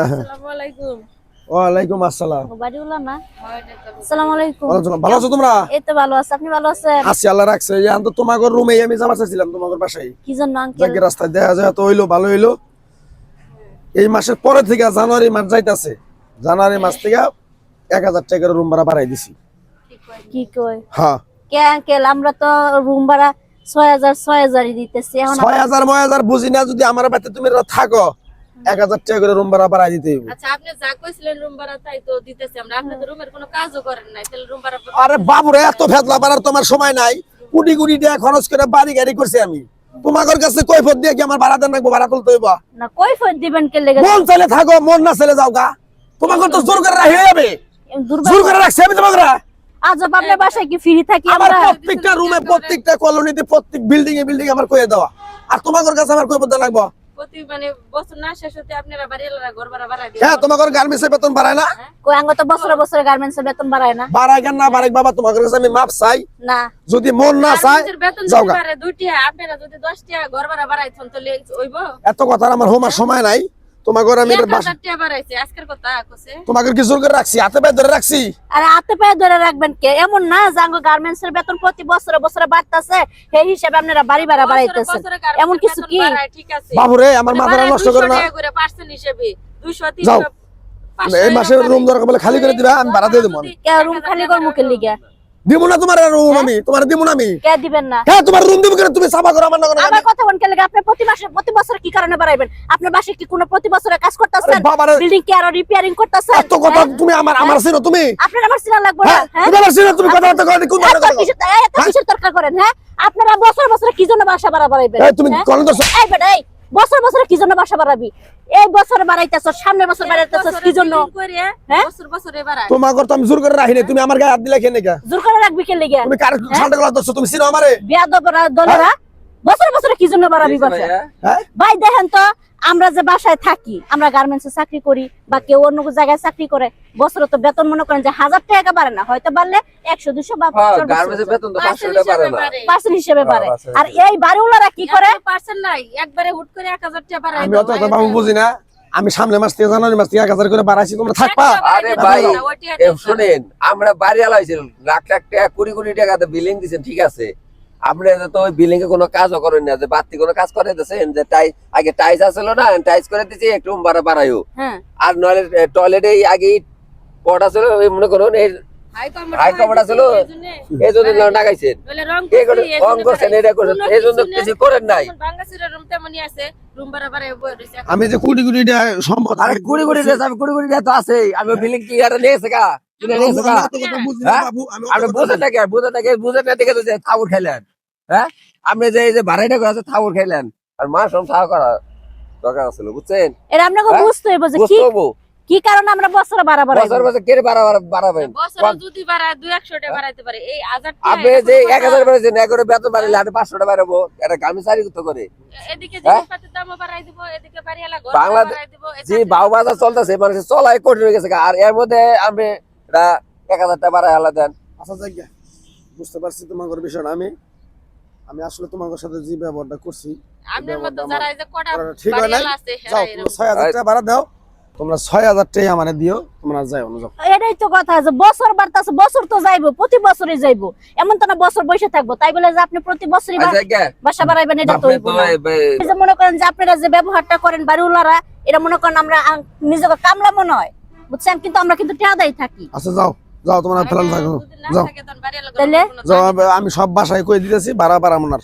আসসালামু আলাইকুম। ওয়ালাইকুম আসসালাম। বাড়িওয়ালা না? আসসালামু আলাইকুম ভালো আছো? তোমরা? এই তো ভালো আছে। আপনি ভালো আছেন? আছি আল্লাহ রাখছে। এই তো তোমাদের রুমে আমি যাবার চাইছিলাম তোমাদের বাসায়। কি জন্য আঙ্কেল? যাকে রাস্তায় দেখা যায় তো হইল ভালো হইল। এই মাসের পরে থেকে জানুয়ারি মাস যাইতাছে। জানুয়ারি মাস থেকে এক হাজার টাকার রুম ভাড়া বাড়াই দিছি। কি কয়? হ্যাঁ। কে আঙ্কেল আমরা তো রুম ভাড়া ছয় হাজার ছয় হাজারই দিতেছি। এখন ছয় হাজার নয় হাজার বুঝি না যদি আমার বাড়িতে তুমি থাকো। এক হাজার টাকা করে রুম ভাড়া বাড়াই দিতে হইবে। আচ্ছা আপনি যা কইছিলেন রুম ভাড়া তাই তো দিতেছি আমরা। আপনি তো রুমের কোনো কাজও করেন নাই তাহলে রুম ভাড়া আরে বাবুরে এত ফেতলা বাড়ার তোমার সময় নাই। কোটি কোটি টাকা খরচ করে বাড়ি গাড়ি করছি আমি। তোমাদের কাছে কৈফত দিয়ে কি আমার ভাড়া দেন রাখব ভাড়া তুলতে হইবা? না কই ফোন দিবেন কে লেগে? মন চাইলে থাকো মন না চাইলে যাও গা। তোমাকে তো জোর করে রাখে যাবে। জোর করে রাখছি আমি তোমাকে। আজব আপনার বাসায় কি ফ্রি থাকি আমার প্রত্যেকটা রুমে প্রত্যেকটা কলোনিতে প্রত্যেক বিল্ডিং এ বিল্ডিং আমার কয়ে দেওয়া। আর তোমাদের কাছে আমার কৈফত দেওয়া লাগবো? প্রতি মানে বছর না শেষ হতে আপনারা বাড়ি এলাকা ঘর ভাড়া বাড়াই দিন হ্যাঁ বেতন বাড়ায় না? কই তো বছরে বছরে গার্মেন্টস এর বেতন বাড়ায় না। বাড়ায় না? বাবা কাছে আমি মাপ চাই। না। যদি মন না চায় বেতন যদি গা। বাড়ে দুইটা আপনারা যদি দশটা ঘর ভাড়া বাড়াইছেন তাহলে হইব এত কথা আমার হোমার সময় নাই। তোমাকে আমি এক এটা বাস- হাজার টাকা বাড়াইছে আজকের কথা কছে তোমাকে কি জোর করে রাখছি? হাতে পায়ে ধরে রাখছি? আরে হাতে পায়ে ধরে রাখবেন কে? এমন না যে গার্মেন্টস এর বেতন প্রতি বছরে বছরে বাড়তাছে সেই হিসাবে আপনারা বাড়ি ভাড়া বাড়াইতেছেন। এমন কিছু কি? বাড়ায়, ঠিক আছে। বাবুরে আমার মানে মাথাটা নষ্ট করে 200 না টাকা করে পার্সেন্ট হিসেবে। 200 যাও। 300 500 এই মাসের রুম দরকার বলে খালি করে দিবা আমি ভাড়া দিয়ে দেবো। কে রুম খালি কর মুখে লিগে। দিব না তোমার রুম আমি তোমার দিব না আমি। কে দিবেন না? হ্যাঁ তোমার রুম দিব কেন? তুমি সাফা করো আমার না আমার কথা বলতে লাগে আপনি প্রতি মাসে প্রতি বছর কি কারণে বাড়াইবেন? আপনার কি কোনো প্রতি বছরে কাজ করতেছেন? বিল্ডিং কি আরও রিপেয়ারিং করতেছেন? এত কথা তুমি আমার আমার ছিল তুমি? আপনার আমার সিনা লাগবে না হ্যাঁ হ্যাঁ? তুমি আমার ছিল তুমি কথা কথা কোন কথা এত কিসের তর্ক করেন হ্যাঁ? আপনারা বছর বছর কি জন্য বাসা বাড়া বাড়াইবেন? তুমি হ্যাঁ? কোন এই বেটা এই। বছর বছর কি জন্য বাসা বাড়াবি? এই বছর বাড়াইতেছ সামনের বছর বাড়াইতেছ কি জন্য? হ্যাঁ? বছর বছরে বাড়ায়। তোমাকে তো আমি জোর করে রাখি নাই তুমি আমার গায়ে হাত দিলে কেন কা জোর করে রাখবি কেন লেগে? তুমি কার সালটা গলা দছ তুমি চিনো আমারে? বিয়া দবরা দলেরা বছর বছর কি জন্য বাড়াবি বাসা হ্যাঁ? ভাই দেখেন তো আমরা যে বাসায় থাকি আমরা গার্মেন্টসে চাকরি করি বা কেউ অন্য জায়গায় চাকরি করে বছরে তো বেতন মনে করেন যে হাজার টাকা বাড়ে না হয়তো বাড়লে একশো দুশো বা হ্যাঁ, গার্মেন্টসের বেতন তো পাঁচশো টাকা পারে না। পার্সেন্ট হিসেবে বাড়ে। হ্যাঁ, আর এই বাড়িওয়ালারা কি করে? পার্সেন্ট নাই একবারে হুট করে এক হাজার টাকা বাড়ায় আমি অত বাবু বুঝি না। আমি সামনে মাস থেকে জানুয়ারি মাস থেকে এক হাজার করে বাড়াইছি তোমরা থাকবা। আরে ভাই শুনেন আমরা বাড়ি আলাইছিল লাখ লাখ টাকা কোটি কোটি টাকা বিলিং দিছেন ঠিক আছে? আপনি তো ওই বিলিং এ কোনো কাজও করেন না যে বাড়তি কোনো কাজ করে দিয়েছেন যে টাই আগে টাইস আসছিল না টাইস করে দিছি একটু বাড়া বাড়াইও। হ্যাঁ। আর নইলে টয়লেটে আগে পট আসলো মনে করুন এই হাই কমান্ড আছিল এই জন্য। লাগাইছেন। এই করছেন এটা করছেন এই জন্য কিছু করেন নাই। আমি যে কোটি টাকা সম্পদ আরে কুড়ি কুড়ি আমি কুড়ি কুড়ি তো আছে আমি বিলিং কি এটা নিয়েছে গা? হ্যাঁ? আপনি বুঝে থাকে বুঝে থাকে বুঝে না দেখে তো থাউর খাইলেন হ্যাঁ? আপনি যে এই যে ভাড়াইটা করে আছে থাউর খাইলেন আর মা সব থাও করা দরকার বুঝছেন? এটা আপনাকে হ্যাঁ? বুঝতে হইব যে কি বুঝতে কি কারণে আমরা বছরে বাড়া বাড়াই বছর বছর কে বাড়া বাড়াবেন? বছরে যদি বাড়ায় দুই একশো টাকা বাড়াইতে পারে। এই হাজার টাকা আপনি যে এক হাজার বাড়াইছেন এক করে বেতন বাড়াইলে আর পাঁচশো টাকা বাড়াবো। এটা গামি সারি তো করে। এদিকে হ্যাঁ? জিনিসপাতির দামও বাড়াই দিব এদিকে বাড়ি এলা ঘর বাড়াই দিব যে বাউ বাজার চলতেছে মানুষের চলাই কঠিন হয়ে গেছে আর এর মধ্যে আপনি এটা এক হাজার টাকা বাড়াই আলাদা দেন। আচ্ছা যাই গে। বুঝতে পারছি তোমাদের বিষয়টা। আমি আমি আসলে তোমাদের সাথে যে ব্যবহারটা করছি আপনার মতো যারা এই যে কটা করাটা ঠিক হয় নাই। যাও তোমরা এরকম। ছয় হাজার টাকা ভাড়া দাও তোমরা ছয় হাজার টাকা মানে দিও তোমরা যাও না এটাই তো কথা যে বছর বছর তো যাইবো প্রতি বছরই যাইবো। এমন তো না বছর বসে থাকব তাই বলে যে আপনি প্রতি বছরই আচ্ছা? বাসা বাড়াইবেন এটা তো যে মনে করেন যে আপনারা যে ব্যবহারটা করেন বাড়িওয়ালারা এটা মনে করেন আমরা নিজেকে কামলা মনে হয় বুঝছেন? কিন্তু আমরা কিন্তু টেয়াদাই থাকি। আচ্ছা যাও। যাও তোমার ভালো থাকো। যাও। আমি- সব বাসায় কই দিতেছি ভাড়া বাড়া আর।